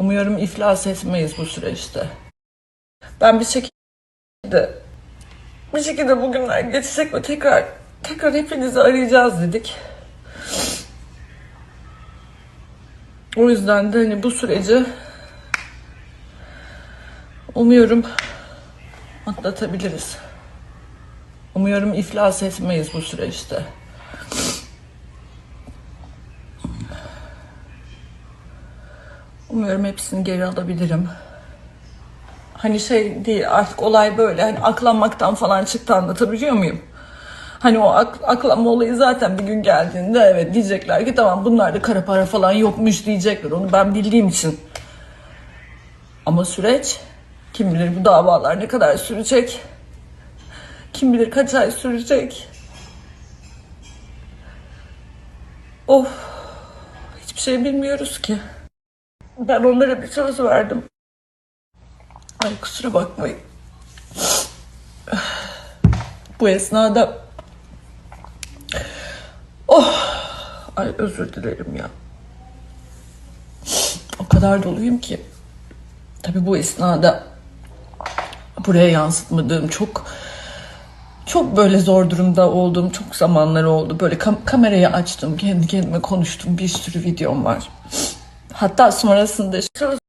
Umuyorum iflas etmeyiz bu süreçte. Ben bir şekilde bir şekilde bugünler geçecek ve tekrar tekrar hepinizi arayacağız dedik. O yüzden de hani bu süreci umuyorum atlatabiliriz. Umuyorum iflas etmeyiz bu süreçte. Umuyorum hepsini geri alabilirim. Hani şey değil artık olay böyle hani aklanmaktan falan çıktı anlatabiliyor muyum? Hani o ak- aklanma olayı zaten bir gün geldiğinde evet diyecekler ki tamam bunlarda kara para falan yokmuş diyecekler onu ben bildiğim için. Ama süreç kim bilir bu davalar ne kadar sürecek? Kim bilir kaç ay sürecek? Of hiçbir şey bilmiyoruz ki. Ben onlara bir söz verdim. Ay kusura bakmayın. Bu esnada Oh Ay özür dilerim ya. O kadar doluyum ki. Tabii bu esnada buraya yansıtmadığım çok çok böyle zor durumda olduğum çok zamanlar oldu. Böyle kam- kamerayı açtım, kendi kendime konuştum. Bir sürü videom var. Hatta sonrasında